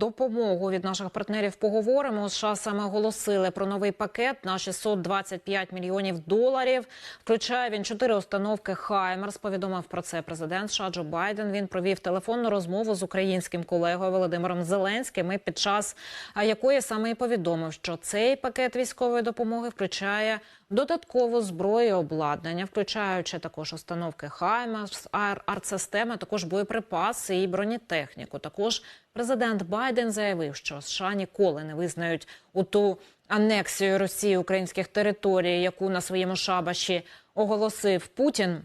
допомогу від наших партнерів поговоримо. США саме оголосили про новий пакет на 625 мільйонів доларів. Включає він чотири установки Хаймерс. Повідомив про це президент США Джо Байден. Він провів телефонну розмову з українським колегою Володимиром Зеленським. І під час якої саме і повідомив, що цей пакет військової допомоги включає додаткову зброю обладнання, включаючи також установки Хаймерс, ар- артсистеми, також боєприпаси і бронетехніку. Також президент Байден заявив, що США ніколи не визнають у ту анексію Росії українських територій, яку на своєму шабаші оголосив Путін.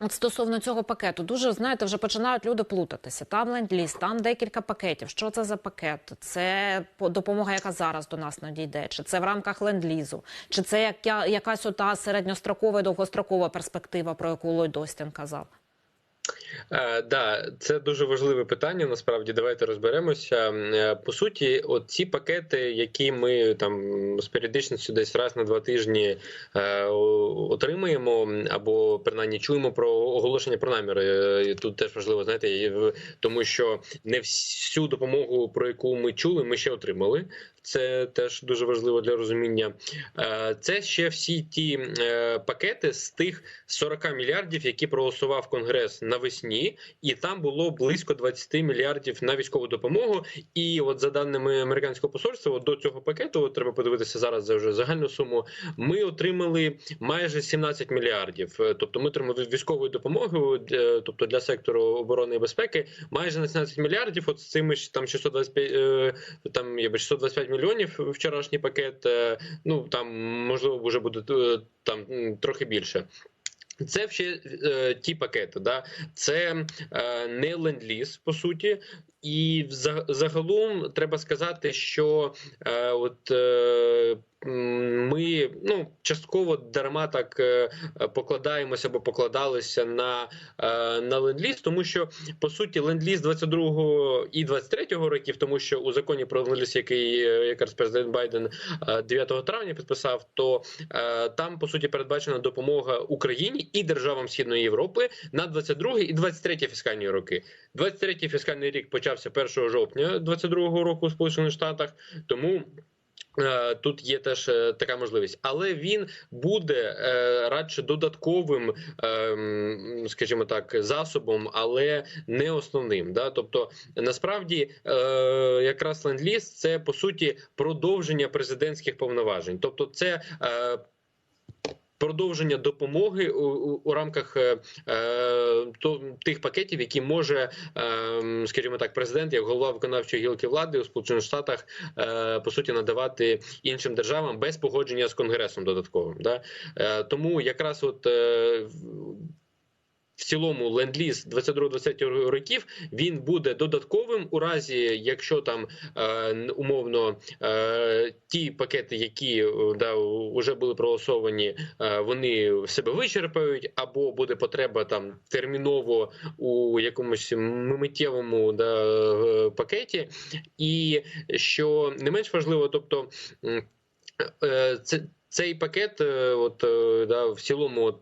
От стосовно цього пакету, дуже знаєте, вже починають люди плутатися. Там ленд-ліз, там декілька пакетів. Що це за пакет? Це допомога, яка зараз до нас надійде, чи це в рамках ленд-лізу, чи це яка, якась ота середньострокова і довгострокова перспектива, про яку Ллойд Остін казав? Е, да, це дуже важливе питання. Насправді, давайте розберемося. Е, По суті, от ці пакети, які ми там з періодичністю десь раз на два тижні е, отримуємо, або принаймні чуємо про оголошення про наміри. Тут теж важливо знаєте, тому що не всю допомогу, про яку ми чули, ми ще отримали. Це теж дуже важливо для розуміння. Це ще всі ті пакети з тих 40 мільярдів, які проголосував Конгрес навесні, і там було близько 20 мільярдів на військову допомогу. І от за даними американського посольства, до цього пакету от треба подивитися зараз за вже загальну суму. Ми отримали майже 17 мільярдів. Е, Тобто, ми отримали військову допомогу, е, тобто для сектору оборони і безпеки, майже на 17 мільярдів. От з цими там 625, е, там є 625 мільйонів вчорашній пакет. Ну там можливо вже буде там трохи більше. Це ще е, ті пакети, да. Це е, не ленд-ліз, по суті, і загалом треба сказати, що е, от е, ми ну частково дарма так е, покладаємося або покладалися на, е, на ленд-ліз, тому що по суті ленд-ліз 22-го і 23-го років, тому що у законі про ленд-ліз, який е, якраз президент Байден е, 9 травня підписав, то е, там по суті передбачена допомога Україні і державам Східної Європи на 22 і 23 фіскальні роки. 23 фіскальний рік почався 1 жовтня 22 року у Сполучених Штатах, тому. е, Тут є теж е, така можливість, але він буде е, радше додатковим, скажімо так, засобом, але не основним. Да? Тобто, насправді, якраз ленд-ліз – це по суті продовження президентських повноважень. Тобто, це Продовження допомоги у, у, у рамках е, е, то, тих пакетів, які може, е, скажімо так, президент як голова виконавчої гілки влади у Сполучених Штатах е, по суті надавати іншим державам без погодження з конгресом додатковим. Да? Е, тому якраз от. Е, в- цілому ленд-ліз 22-23 років він буде додатковим у разі, якщо там е, умовно е, ті пакети, які е, да вже були проголосовані, е, вони себе вичерпають, або буде потреба там терміново у якомусь миттєвому да, е, пакеті, і що не менш важливо, тобто е, це. Цей пакет, е, от да, в цілому, от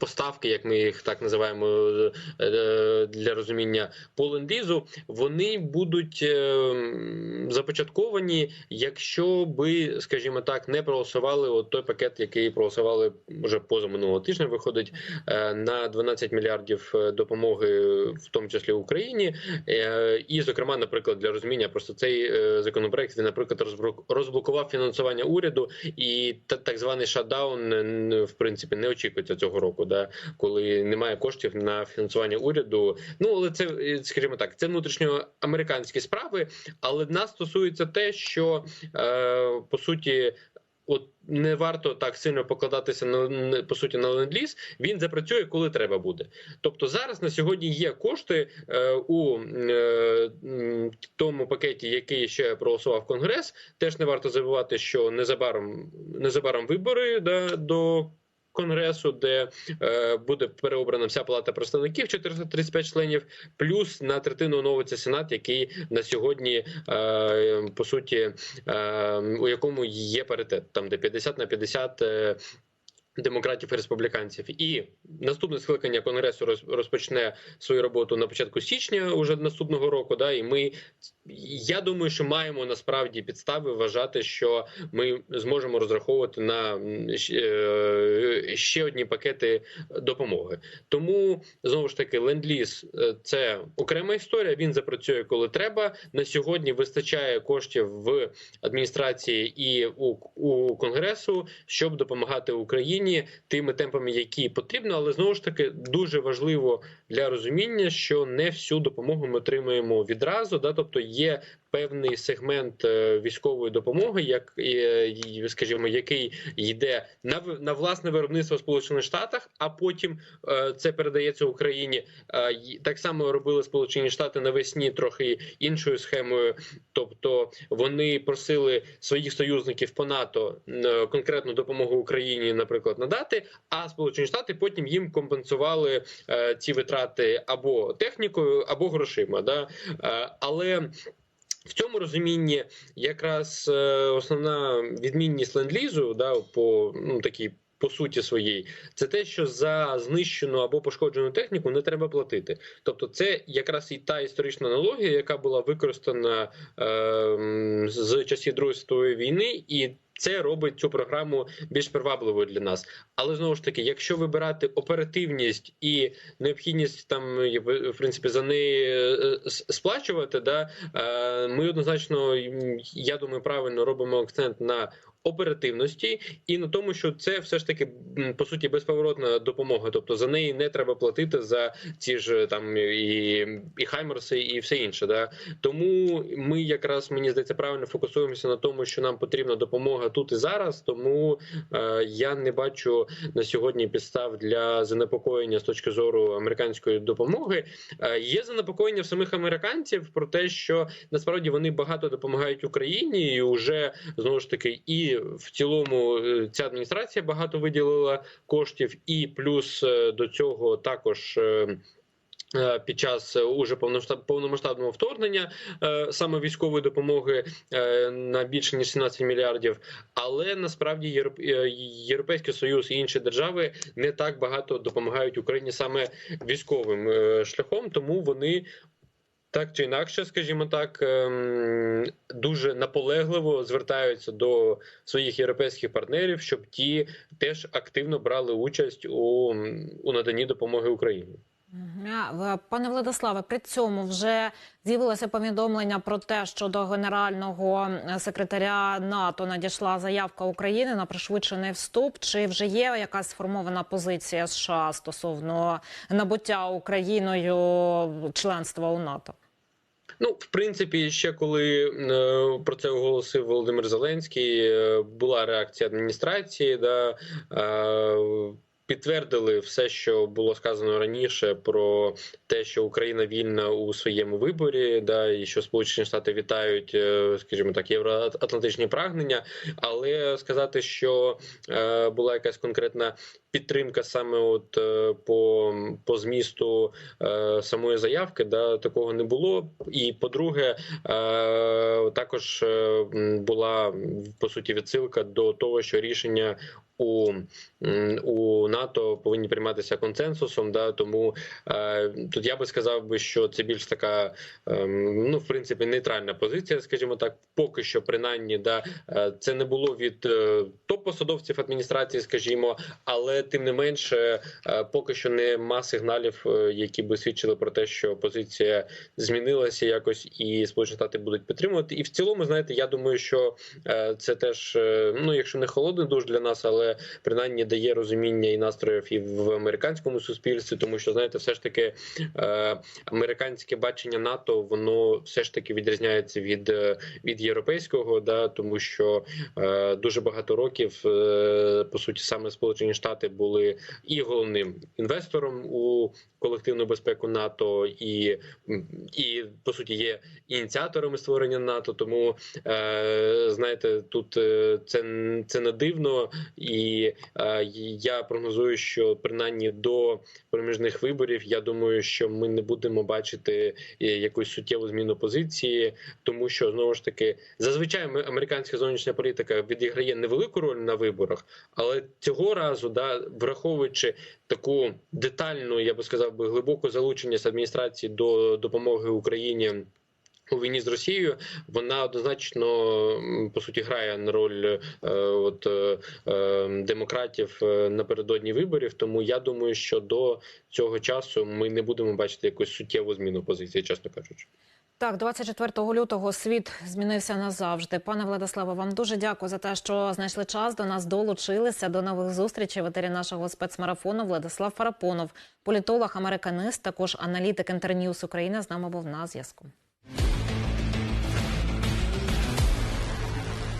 поставки, як ми їх так називаємо е, е, для розуміння по ленд-лізу, вони будуть е, започатковані, якщо би, скажімо так, не проголосували от той пакет, який проголосували вже поза минулого тижня, виходить на 12 мільярдів допомоги, в тому числі Україні. І, зокрема, наприклад, для розуміння, просто цей законопроект він, наприклад, розблокував фінансування уряду, і та- так званий шатдаун, в принципі, не очікується цього року, да, коли немає коштів на фінансування уряду. Ну але це, е, скажімо так, це внутрішньоамериканські справи, але нас стосується те, що е, по суті. От не варто так сильно покладатися на- по суті на ленд-ліз, Він запрацює, коли треба буде. Тобто зараз на сьогодні є кошти е, у е, тому пакеті, який ще проголосував Конгрес. Теж не варто забувати, що незабаром незабаром вибори да, до. Конгресу, де е, буде переобрана вся палата представників 435 членів, плюс на третину оновиться сенат, який на сьогодні е, по суті е, у якому є паритет, там де 50 на 50 е, Демократів і республіканців, і наступне скликання конгресу роз- розпочне свою роботу на початку січня, уже наступного року. Да, і ми я думаю, що маємо насправді підстави вважати, що ми зможемо розраховувати на е, ще одні пакети допомоги. Тому знову ж таки, ленд-ліз е, – це окрема історія. Він запрацює коли треба. На сьогодні вистачає коштів в адміністрації і у, у конгресу, щоб допомагати Україні тими темпами, які потрібно. Але знову ж таки дуже важливо для розуміння, що не всю допомогу ми отримуємо відразу. Да, тобто є певний сегмент е, військової допомоги, як е, скажімо, який йде на на власне виробництво в Сполучених Штатах, а потім е, це передається Україні. Так само робили Сполучені Штати навесні трохи іншою схемою. Тобто вони просили своїх союзників по НАТО конкретну допомогу Україні, наприклад, надати. А Сполучені Штати потім їм компенсували ці витрати або технікою, або грошима. Да? Але в цьому розумінні якраз е, основна відмінність ленд-лізу, да, по ну такій. По суті своїй, це те, що за знищену або пошкоджену техніку не треба платити. Тобто, це якраз і та історична аналогія, яка була використана е, з часів Другої світової війни, і це робить цю програму більш привабливою для нас. Але знову ж таки, якщо вибирати оперативність і необхідність там в принципі за неї е, сплачувати, да е, ми однозначно, я думаю, правильно робимо акцент на оперативності і на тому, що це все ж таки по суті безповоротна допомога. Тобто за неї не треба платити за ці ж там і, і хаймерси, і все інше. Да? Тому ми якраз мені здається правильно фокусуємося на тому, що нам потрібна допомога тут і зараз. Тому е, я не бачу на сьогодні підстав для занепокоєння з точки зору американської допомоги. Е, є занепокоєння в самих американців про те, що насправді вони багато допомагають Україні, і вже знову ж таки, і в цілому е, ця адміністрація багато виділила коштів, і плюс е, до цього також. е, Під час уже повномасштабного вторгнення саме військової допомоги на більше ніж 17 мільярдів, але насправді Європ- Європейський Союз і інші держави не так багато допомагають Україні саме військовим шляхом, тому вони так чи інакше, скажімо так, ем, дуже наполегливо звертаються до своїх європейських партнерів, щоб ті теж активно брали участь у, у наданні допомоги Україні. Пане Владиславе, при цьому вже з'явилося повідомлення про те, що до генерального е, секретаря НАТО надійшла заявка України на пришвидшений вступ. Чи вже є якась сформована позиція США стосовно набуття Україною членства у НАТО? Ну, в принципі, ще коли е, про це оголосив Володимир Зеленський, е, була реакція адміністрації. Да, е, Підтвердили все, що було сказано раніше, про те, що Україна вільна у своєму виборі, да і що Сполучені Штати вітають, е, скажімо так, євроатлантичні прагнення. Але сказати, що е, була якась конкретна підтримка саме от е, по, по змісту самої заявки, да такого не було. І по-друге, також була по суті відсилка до того, що рішення у, у НАТО повинні прийматися консенсусом. Да, тому е, тут я би сказав би, що це більш така, е, ну в принципі, нейтральна позиція, скажімо так, поки що, принаймні, да, е, це не було від е, топ-посадовців адміністрації, скажімо, але тим не менше, е, поки що нема сигналів, е, які би свідчили про те, що позиція змінилася якось, і Сполучені Штати будуть підтримувати. І в цілому, знаєте, я думаю, що е, це теж, е, ну якщо не холодний душ для нас, але принаймні дає розуміння і настроїв і в американському суспільстві, тому що знаєте, все ж таки е, американське бачення НАТО воно все ж таки відрізняється від, е, від європейського, да тому що е, дуже багато років по суті саме Сполучені Штати були і головним інвестором у колективну безпеку НАТО, і, і по суті є ініціаторами створення НАТО. Тому знаєте, тут це, це не дивно і І е, я прогнозую, що принаймні до проміжних виборів я думаю, що ми не будемо бачити е, якусь суттєву зміну позиції, тому що знову ж таки зазвичай американська зовнішня політика відіграє невелику роль на виборах, але цього разу, да, враховуючи таку детальну, я би сказав би глибоку залученість адміністрації до допомоги Україні. У війні з Росією вона однозначно по суті грає на роль е, от е, е, демократів е, напередодні виборів. Тому я думаю, що до цього часу ми не будемо бачити якусь суттєву зміну позиції, чесно кажучи. Так, 24 лютого світ змінився назавжди. Пане Владиславе, вам дуже дякую за те, що знайшли час до нас, долучилися до нових зустрічей. В етері нашого спецмарафону Владислав Фарапонов, політолог, американист, також аналітик Інтерньюз України з нами був на зв'язку.